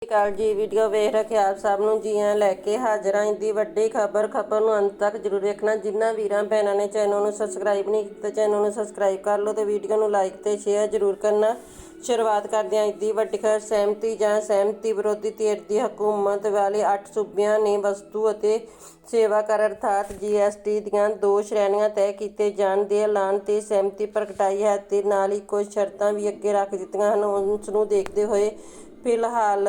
ਸਤਿ ਸ਼੍ਰੀ ਅਕਾਲ ਜੀ, ਵੀਡੀਓ ਵੇਖ ਰਹੇ ਆਪ ਸਭ ਨੂੰ, ਜੀਆਂ ਲੈ ਕੇ ਹਾਜ਼ਰ ਹਾਂ। ਦੀ ਵੱਡੀ ਖਬਰ ਖਬਰ ਨੂੰ ਅੰਤ ਤੱਕ ਜ਼ਰੂਰ ਵੇਖਣਾ। ਜਿਨ੍ਹਾਂ ਵੀਰਾਂ, ਭੈਣਾਂ ਨੇ ਚੈਨਲ ਨੂੰ ਸਬਸਕ੍ਰਾਈਬ ਨਹੀਂ ਕੀਤਾ, ਚੈਨਲ ਨੂੰ ਸਬਸਕ੍ਰਾਈਬ ਕਰ ਲਓ ਤੇ ਵੀਡੀਓ ਨੂੰ ਲਾਈਕ ਤੇ ਸ਼ੇਅਰ ਜ਼ਰੂਰ ਕਰਨਾ। ਸ਼ੁਰੂਆਤ ਕਰਦੇ ਹਾਂ ਦੀ ਵੱਡੀ ਖਬਰ, ਸਹਿਮਤੀ ਜਾਂ ਸਹਿਮਤੀ ਵਿਰੋਧੀ ਧਿਰ ਦੀ ਹਕੂਮਤ ਵਾਲੇ 8 ਸੂਬਿਆਂ ਨੇ ਵਸਤੂ ਅਤੇ ਸੇਵਾ ਕਰ ਅਰਥਾਤ ਜੀਐਸਟੀ ਦੀਆਂ ਦੋ ਸ਼੍ਰੇਣੀਆਂ ਤੈਅ ਕੀਤੇ ਜਾਣ ਦੇ ਐਲਾਨ ਤੇ ਸਹਿਮਤੀ ਪ੍ਰਗਟਾਈ ਹੈ ਤੇ ਨਾਲ ਹੀ ਕੁਝ ਸ਼ਰਤਾਂ ਵੀ ਅੱਗੇ ਰੱਖ ਦਿੱਤੀਆਂ ਹਨ। ਉਸ ਨੂੰ ਦੇਖਦੇ ਹੋਏ ਫਿਲਹਾਲ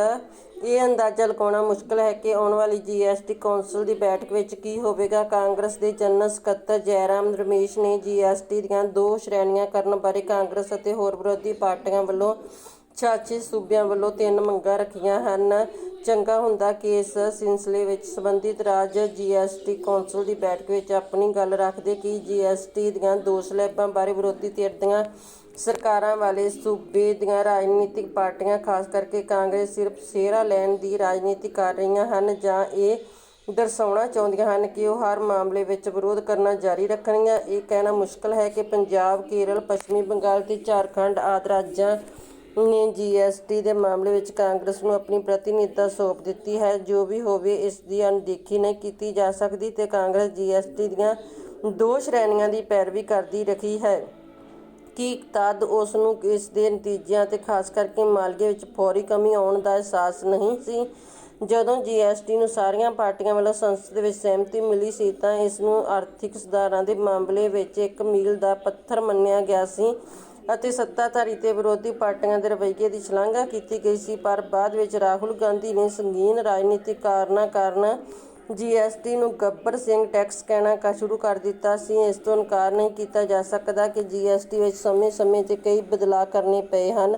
ਇਹ ਅੰਦਾਜ਼ਾ ਲਗਾਉਣਾ ਮੁਸ਼ਕਲ ਹੈ ਕਿ ਆਉਣ ਵਾਲੀ ਜੀਐਸਟੀ ਕੌਂਸਲ ਦੀ ਬੈਠਕ ਵਿੱਚ ਕੀ ਹੋਵੇਗਾ। ਕਾਂਗਰਸ ਦੇ ਜਨਰਲ ਸਕੱਤਰ ਜੈਰਾਮ ਰਮੇਸ਼ ਨੇ ਜੀਐਸਟੀ ਦੀਆਂ ਦੋ ਸ਼੍ਰੇਣੀਆਂ ਕਰਨ ਬਾਰੇ ਕਾਂਗਰਸ ਅਤੇ ਹੋਰ ਵਿਰੋਧੀ ਪਾਰਟੀਆਂ ਵੱਲੋਂ ਛਾਛੇ ਸੂਬਿਆਂ ਵੱਲੋਂ ਤਿੰਨ ਮੰਗਾਂ ਰੱਖੀਆਂ ਹਨ। ਚੰਗਾ ਹੁੰਦਾ ਕਿ ਇਸ ਸਿਲਸਿਲੇ ਵਿੱਚ ਸੰਬੰਧਿਤ ਰਾਜ ਜੀਐਸਟੀ ਕੌਂਸਲ ਦੀ ਬੈਠਕ ਵਿੱਚ ਆਪਣੀ ਗੱਲ ਰੱਖਦੇ ਕਿ ਜੀਐਸਟੀ ਦੀਆਂ ਦੋ ਸਲੈਬਾਂ ਬਾਰੇ ਵਿਰੋਧੀ ਧਿਰ ਦੀਆਂ ਸਰਕਾਰਾਂ ਵਾਲੇ ਸੂਬੇ ਦੀਆਂ ਰਾਜਨੀਤਿਕ ਪਾਰਟੀਆਂ, ਖਾਸ ਕਰਕੇ ਕਾਂਗਰਸ, ਸਿਰਫ ਸਿਹਰਾ ਲੈਣ ਦੀ ਰਾਜਨੀਤੀ ਕਰ ਰਹੀਆਂ ਹਨ ਜਾਂ ਇਹ ਦਰਸਾਉਣਾ ਚਾਹੁੰਦੀਆਂ ਹਨ ਕਿ ਉਹ ਹਰ ਮਾਮਲੇ ਵਿੱਚ ਵਿਰੋਧ ਕਰਨਾ ਜਾਰੀ ਰੱਖਣਗੀਆਂ। ਇਹ ਕਹਿਣਾ ਮੁਸ਼ਕਲ ਹੈ ਕਿ ਪੰਜਾਬ, ਕੇਰਲ, ਪੱਛਮੀ ਬੰਗਾਲ ਤੇ ਝਾਰਖੰਡ ਆਦਿ ਰਾਜਾਂ ਨੇ ਜੀਐਸਟੀ ਦੇ ਮਾਮਲੇ ਵਿੱਚ ਕਾਂਗਰਸ ਨੂੰ ਆਪਣੀ ਪ੍ਰਤੀਨਿਧਤਾ ਸੌਂਪ ਦਿੱਤੀ ਹੈ। ਜੋ ਵੀ ਹੋਵੇ, ਇਸ ਦੀ ਅਣਦੇਖੀ ਨਹੀਂ ਕੀਤੀ ਜਾ ਸਕਦੀ ਤੇ ਕਾਂਗਰਸ ਜੀਐਸਟੀ ਦੀਆਂ ਦੋ ਸ਼੍ਰੇਣੀਆਂ ਦੀ ਪੈਰਵੀ ਕਰਦੀ ਰਹੀ ਹੈ। ਕਿ ਤਦ ਉਸ ਨੂੰ ਇਸ ਦੇ ਨਤੀਜਿਆਂ ਤੇ ਖਾਸ ਕਰਕੇ ਮਾਲੀਏ ਵਿੱਚ ਫੌਰੀ ਕਮੀ ਆਉਣ ਦਾ ਅਹਿਸਾਸ ਨਹੀਂ ਸੀ? ਜਦੋਂ ਜੀਐਸਟੀ ਨੂੰ ਸਾਰੀਆਂ ਪਾਰਟੀਆਂ ਵੱਲੋਂ ਸੰਸਦ ਵਿੱਚ ਸਹਿਮਤੀ ਮਿਲੀ ਸੀ ਤਾਂ ਇਸ ਨੂੰ ਆਰਥਿਕ ਸੁਧਾਰਾਂ ਦੇ ਮਾਮਲੇ ਵਿੱਚ ਇੱਕ ਮੀਲ ਦਾ ਪੱਥਰ ਮੰਨਿਆ ਗਿਆ ਸੀ। ਅਤੇ ਸੱਤਾਧਾਰੀ ਤੇ ਵਿਰੋਧੀ ਪਾਰਟੀਆਂ ਦੇ ਰਵੱਈਏ ਦੀ ਸ਼ਲਾਘਾ ਕੀਤੀ ਗਈ ਸੀ, ਪਰ ਬਾਅਦ ਵਿੱਚ ਰਾਹੁਲ ਗਾਂਧੀ ਨੇ ਸੰਗੀਨ ਰਾਜਨੀਤਿਕ ਕਾਰਨਾਂ ਕਾਰਨ ਜੀਐਸਟੀ ਨੂੰ ਗੱਬਰ ਸਿੰਘ ਟੈਕਸ ਕਹਿਣਾ ਕਾ, ਸ਼ੁਰੂ ਕਰ ਦਿੱਤਾ ਸੀ। ਇਸ ਤੋਂ ਇਨਕਾਰ ਨਹੀਂ ਕੀਤਾ ਜਾ ਸਕਦਾ ਕਿ ਜੀਐਸਟੀ ਵਿੱਚ ਸਮੇਂ-ਸਮੇਂ ਤੇ ਕਈ ਬਦਲਾਅ ਕਰਨੇ ਪਏ ਹਨ।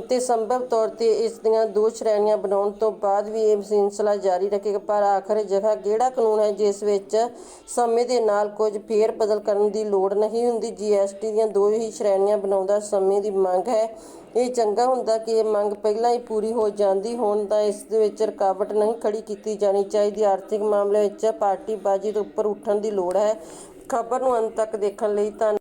ਤੇ ਸੰਭਵ ਤੌਰ ਤੇ ਇਸ ਦੀਆਂ ਦੋ ਸ਼੍ਰੇਣੀਆਂ ਬਣਾਉਣ ਤੋਂ ਬਾਅਦ ਵੀ ਇਹ ਸਿਲਸਿਲਾ ਜਾਰੀ ਰੱਖੇਗਾ। ਪਰ ਆਖਰ ਜਗ੍ਹਾ ਕਿਹੜਾ ਕਾਨੂੰਨ ਹੈ, ਜਿਸ ਵਿੱਚ ਸਮੇਂ ਦੇ ਨਾਲ ਕੁਝ ਫੇਰ ਬਦਲ ਕਰਨ ਦੀ ਲੋੜ ਨਹੀਂ ਹੁੰਦੀ। ਜੀਐਸਟੀ ਦੀਆਂ ਦੋ ਹੀ ਸ਼੍ਰੇਣੀਆਂ ਬਣਾਉਂਦਾ ਸਮੇਂ ਦੀ ਮੰਗ ਹੈ। ਇਹ ਚੰਗਾ ਹੁੰਦਾ ਕਿ ਇਹ ਮੰਗ ਪਹਿਲਾਂ ਹੀ ਪੂਰੀ ਹੋ ਜਾਂਦੀ ਹੋਣ ਤਾਂ ਇਸ ਦੇ ਵਿੱਚ ਰੁਕਾਵਟ ਨਹੀਂ ਖੜੀ ਕੀਤੀ ਜਾਣੀ ਚਾਹੀਦੀ। ਆਰਥਿਕ ਮਾਮਲੇ ਵਿੱਚ ਪਾਰਟੀਬਾਜ਼ੀ ਤੋਂ ਉੱਪਰ ਉੱਠਣ ਦੀ ਲੋੜ ਹੈ। ਖਬਰ ਨੂੰ ਅੰਤ ਤੱਕ ਦੇਖਣ ਲਈ ਧੰਨ